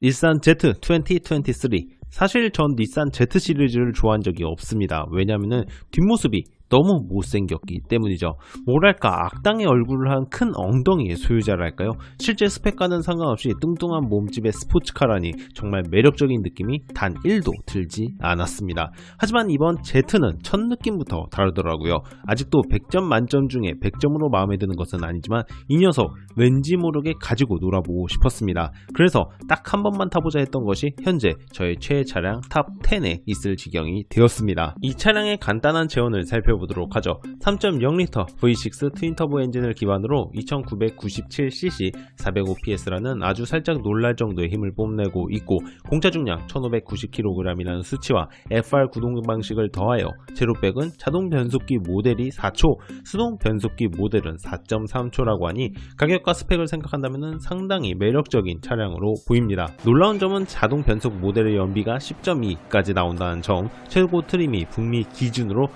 닛산 Z2023 사실 전 닛산 Z 시리즈를 좋아한 적이 없습니다. 왜냐면은 뒷모습이 너무 못생겼기 때문이죠. 뭐랄까 악당의 얼굴을 한 큰 엉덩이의 소유자랄까요? 실제 스펙과는 상관없이 뚱뚱한 몸집의 스포츠카라니 정말 매력적인 느낌이 단 1도 들지 않았습니다. 하지만 이번 Z는 첫 느낌부터 다르더라고요. 아직도 100점 만점 중에 100점으로 마음에 드는 것은 아니지만 이 녀석 왠지 모르게 가지고 놀아보고 싶었습니다. 그래서 딱 한 번만 타보자 했던 것이 현재 저의 최애 차량 탑 10에 있을 지경이 되었습니다. 이 차량의 간단한 재원을 살펴보 도록 하죠. 3.0L V6 트윈터보 엔진을 기반으로 2997cc 405ps라는 아주 살짝 놀랄 정도의 힘을 뽐내고 있고 공차 중량 1590kg이라는 수치와 FR 구동 방식을 더하여 제로백은 자동 변속기 모델이 4초, 수동 변속기 모델은 4.3초라고 하니 가격과 스펙을 생각한다면 상당히 매력적인 차량으로 보입니다. 놀라운 점은 자동 변속 모델의 연비가 10.2까지 나온다는 점, 최고 트림이 북미 기준으로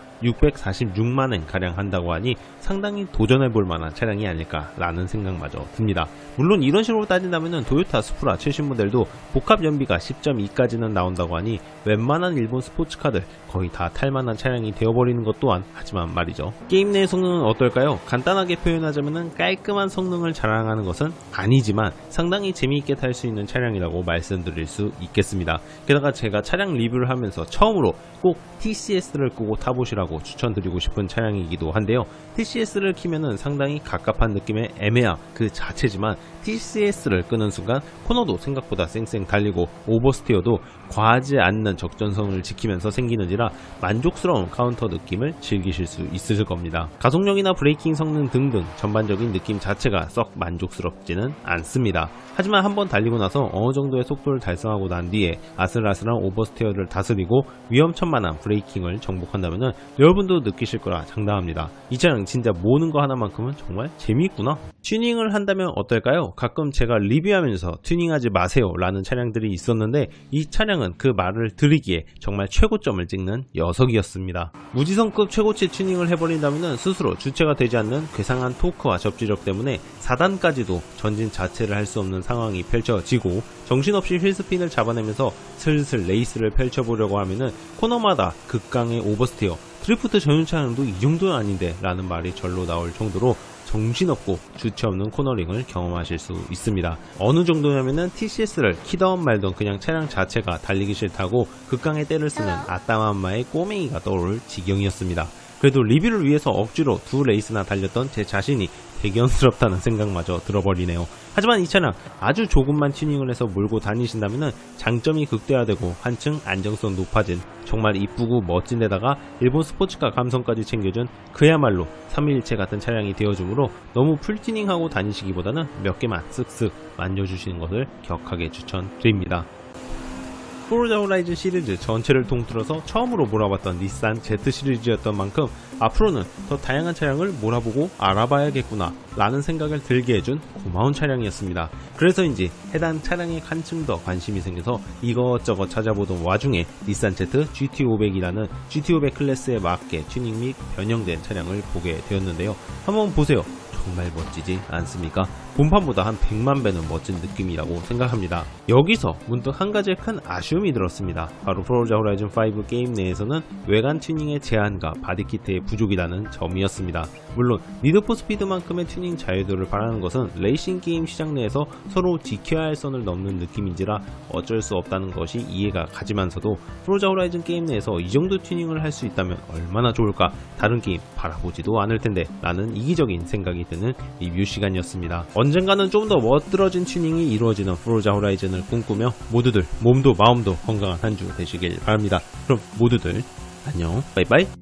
646만원 가량 한다고 하니 상당히 도전해 볼 만한 차량이 아닐까라는 생각마저 듭니다. 물론 이런 식으로 따진다면 도요타 스프라 최신 모델도 복합 연비가 10.2까지는 나온다고 하니 웬만한 일본 스포츠카들 거의 다 탈만한 차량이 되어버리는 것 또한 하지만 말이죠. 게임 내 성능은 어떨까요? 간단하게 표현하자면 깔끔한 성능을 자랑하는 것은 아니지만 상당히 재미있게 탈 수 있는 차량이라고 말씀드릴 수 있겠습니다. 게다가 제가 차량 리뷰를 하면서 처음으로 꼭 TCS를 끄고 타보시라고 추천드 리고 싶은 차량이기도 한데요. TCS를 키면은 상당히 갑갑한 느낌의 애매함 그 자체지만 TCS를 끄는 순간 코너도 생각보다 쌩쌩 달리고 오버스티어도 과하지 않는 적전성을 지키면서 생기는지라 만족스러운 카운터 느낌을 즐기실 수 있으실 겁니다. 가속력이나 브레이킹 성능 등등 전반적인 느낌 자체가 썩 만족스럽지는 않습니다. 하지만 한번 달리고 나서 어느 정도의 속도를 달성하고 난 뒤에 아슬아슬한 오버스티어를 다스리고 위험천만한 브레이킹을 정복한다면 여러분도 느끼실 거라 장담합니다. 이 차량 진짜 모으는 거 하나만큼은 정말 재미있구나. 튜닝을 한다면 어떨까요? 가끔 제가 리뷰하면서 튜닝하지 마세요 라는 차량들이 있었는데 이 차량은 그 말을 들이기에 정말 최고점을 찍는 녀석이었습니다. 무지성급 최고치 튜닝을 해버린다면 스스로 주체가 되지 않는 괴상한 토크와 접지력 때문에 4단까지도 전진 자체를 할 수 없는 상황이 펼쳐지고 정신없이 휠스핀을 잡아내면서 슬슬 레이스를 펼쳐보려고 하면은 코너마다 극강의 오버스티어 드리프트 전용 차량도 이 정도는 아닌데 라는 말이 절로 나올 정도로 정신없고 주체 없는 코너링을 경험하실 수 있습니다. 어느 정도냐면은 TCS를 키던 말던 그냥 차량 자체가 달리기 싫다고 극강의 때를 쓰는 아따맘마의 꼬맹이가 떠오를 지경이었습니다. 그래도 리뷰를 위해서 억지로 두 레이스나 달렸던 제 자신이 대견스럽다는 생각마저 들어버리네요. 하지만 이 차량 아주 조금만 튜닝을 해서 몰고 다니신다면 장점이 극대화되고 한층 안정성 높아진 정말 이쁘고 멋진 데다가 일본 스포츠카 감성까지 챙겨준 그야말로 3일체 같은 차량이 되어주므로 너무 풀튜닝하고 다니시기보다는 몇 개만 쓱쓱 만져주시는 것을 격하게 추천드립니다. 포르자 호라이즌 시리즈 전체를 통틀어서 처음으로 몰아봤던 닛산 Z 시리즈였던 만큼 앞으로는 더 다양한 차량을 몰아보고 알아봐야겠구나 라는 생각을 들게 해준 고마운 차량이었습니다. 그래서인지 해당 차량에 한층 더 관심이 생겨서 이것저것 찾아보던 와중에 닛산 Z GT500이라는 GT500 클래스에 맞게 튜닝 및 변형된 차량을 보게 되었는데요. 한번 보세요. 정말 멋지지 않습니까? 본판보다 한 100만 배는 멋진 느낌이라고 생각합니다. 여기서 문득 한 가지의 큰 아쉬움이 들었습니다. 바로 프로자 호라이즌 5 게임 내에서는 외관 튜닝의 제한과 바디키트의 부족이라는 점이었습니다. 물론 니드포 스피드만큼의 튜닝 자유도를 바라는 것은 레이싱 게임 시장 내에서 서로 지켜야 할 선을 넘는 느낌인지라 어쩔 수 없다는 것이 이해가 가지만서도 프로자 호라이즌 게임 내에서 이 정도 튜닝을 할 수 있다면 얼마나 좋을까 다른 게임 바라보지도 않을 텐데 라는 이기적인 생각이 드는 리뷰 시간이었습니다. 언젠가는 좀 더 멋들어진 튜닝이 이루어지는 프로자 호라이즌을 꿈꾸며 모두들 몸도 마음도 건강한 한 주 되시길 바랍니다. 그럼 모두들 안녕 바이바이